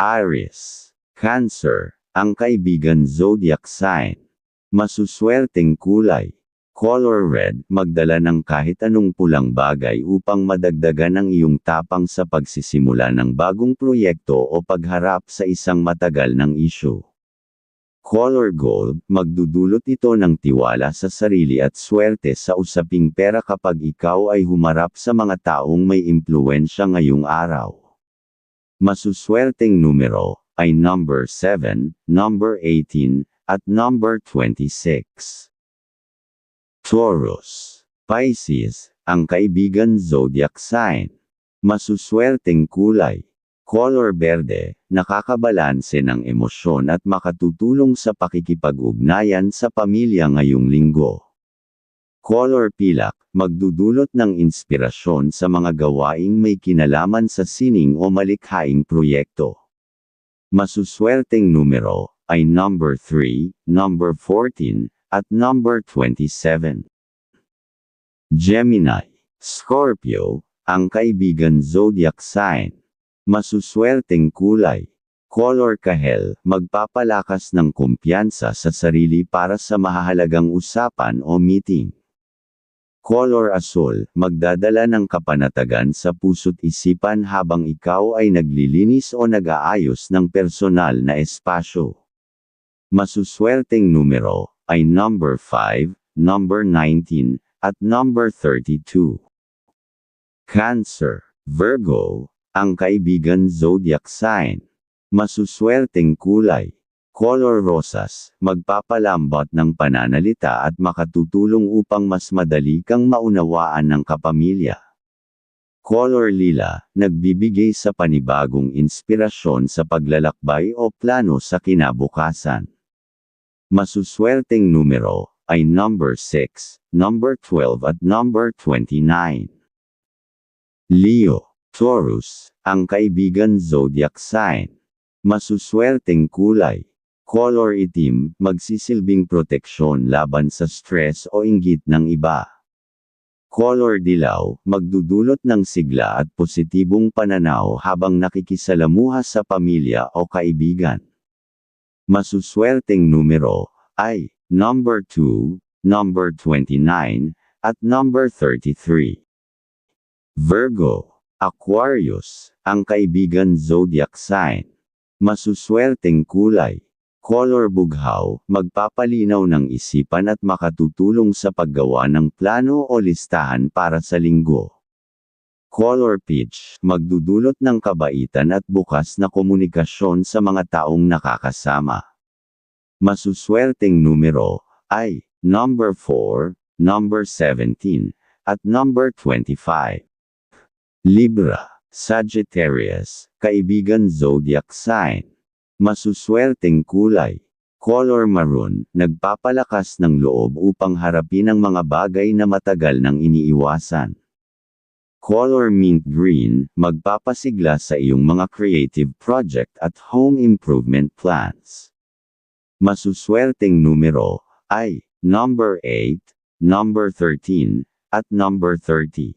Aries, Cancer, ang kaibigan zodiac sign. Masuswerteng kulay. Color red, magdala ng kahit anong pulang bagay upang madagdagan ang iyong tapang sa pagsisimula ng bagong proyekto o pagharap sa isang matagal ng issue. Color gold, magdudulot ito ng tiwala sa sarili at swerte sa usaping pera kapag ikaw ay humarap sa mga taong may impluensya ngayong araw. Masuswerteng numero ay number 7, number 18, at number 26. Taurus, Pisces, ang kaibigan zodiac sign. Masuswerteng kulay. Color berde, nakakabalanse ng emosyon at makatutulong sa pakikipag-ugnayan sa pamilya ngayong linggo. Color pilak, magdudulot ng inspirasyon sa mga gawaing may kinalaman sa sining o malikhaing proyekto. Masuswerteng numero ay number 3, number 14, at number 27. Gemini, Scorpio, ang kaibigan zodiac sign. Masuswerteng kulay. Color kahel, magpapalakas ng kumpiyansa sa sarili para sa mahahalagang usapan o meeting. Color asul, magdadala ng kapanatagan sa puso't isipan habang ikaw ay naglilinis o nag-aayos ng personal na espasyo. Masuswerteng numero ay number 5, number 19, at number 32. Cancer, Virgo, ang kaibigan zodiac sign. Masuswerteng kulay. Color rosas, magpapalambot ng pananalita at makatutulong upang mas madali kang maunawaan ng kapamilya. Color lila, nagbibigay sa panibagong inspirasyon sa paglalakbay o plano sa kinabukasan. Masuswerteng numero ay number 6, number 12 at number 29. Leo, Taurus, ang kaibigan zodiac sign. Masuswerteng kulay. Color itim, magsisilbing proteksyon laban sa stress o inggit ng iba. Color dilaw, magdudulot ng sigla at positibong pananaw habang nakikisalamuha sa pamilya o kaibigan. Masuswerteng numero ay number 2, number 29, at number 33. Virgo, Aquarius, ang kaibigan zodiac sign. Masuswerteng kulay. Color bughaw, magpapalinaw ng isipan at makatutulong sa paggawa ng plano o listahan para sa linggo. Color peach, magdudulot ng kabaitan at bukas na komunikasyon sa mga taong nakakasama. Masuswerteng numero ay number 4, number 17, at number 25. Libra, Sagittarius, kaibigan zodiac sign. Masuswerteng kulay. Color maroon, nagpapalakas ng loob upang harapin ang mga bagay na matagal nang iniiwasan. Color mint green, magpapasigla sa iyong mga creative project at home improvement plans. Masuswerteng numero ay number 8, number 13, at number 30.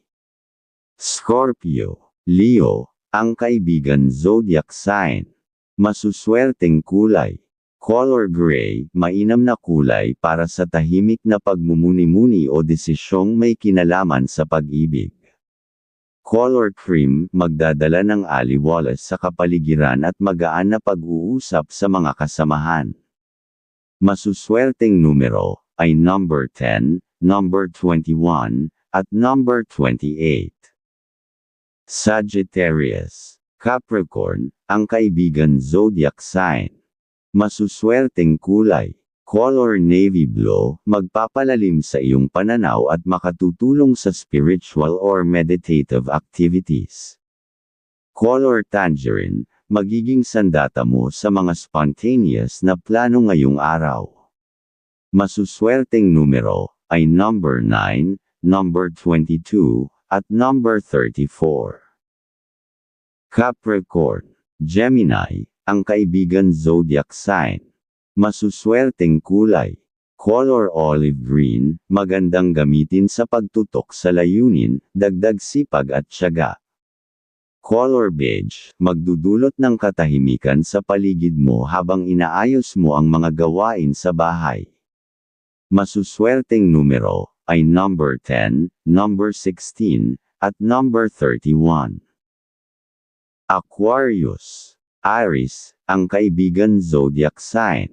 Scorpio, Leo, ang kaibigan zodiac sign. Masuswerteng kulay. Color gray, mainam na kulay para sa tahimik na pagmumuni-muni o desisyong may kinalaman sa pag-ibig. Color cream, magdadala ng aliwalas sa kapaligiran at magaan na pag-uusap sa mga kasamahan. Masuswerteng numero ay number 10, number 21, at number 28. Sagittarius, Capricorn, ang kaibigan zodiac sign. Masuswerteng kulay. Color navy blue, magpapalalim sa iyong pananaw at makatutulong sa spiritual or meditative activities. Color tangerine, magiging sandata mo sa mga spontaneous na plano ngayong araw. Masuswerteng numero ay number 9, number 22, at number 34. Capricorn, Gemini, ang kaibigan zodiac sign. Masuswerteng kulay. Color olive green, magandang gamitin sa pagtutok sa layunin, dagdag sipag at tiyaga. Color beige, magdudulot ng katahimikan sa paligid mo habang inaayos mo ang mga gawain sa bahay. Masuswerteng numero ay number 10, number 16, at number 31. Aquarius, Aries, ang kaibigan zodiac sign.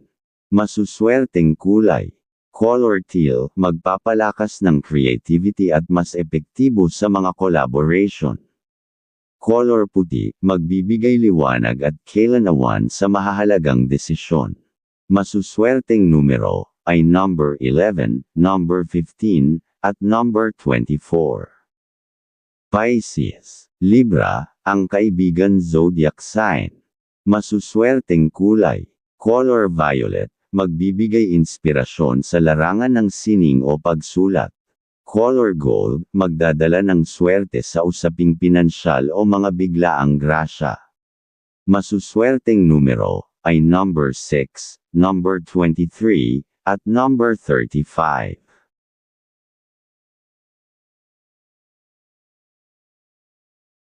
Masuswerteng kulay. Color teal, magpapalakas ng creativity at mas epektibo sa mga collaboration. Color puti, magbibigay liwanag at kailanawan sa mahahalagang desisyon. Masuswerteng numero ay number 11, number 15, at number 24. Pisces, Libra, ang kaibigan zodiac sign. Masuswerteng kulay, color violet, magbibigay inspirasyon sa larangan ng sining o pagsulat. Color gold, magdadala ng swerte sa usaping pinansyal o mga biglaang grasya. Masuswerteng numero ay number 6, number 23, at number 35.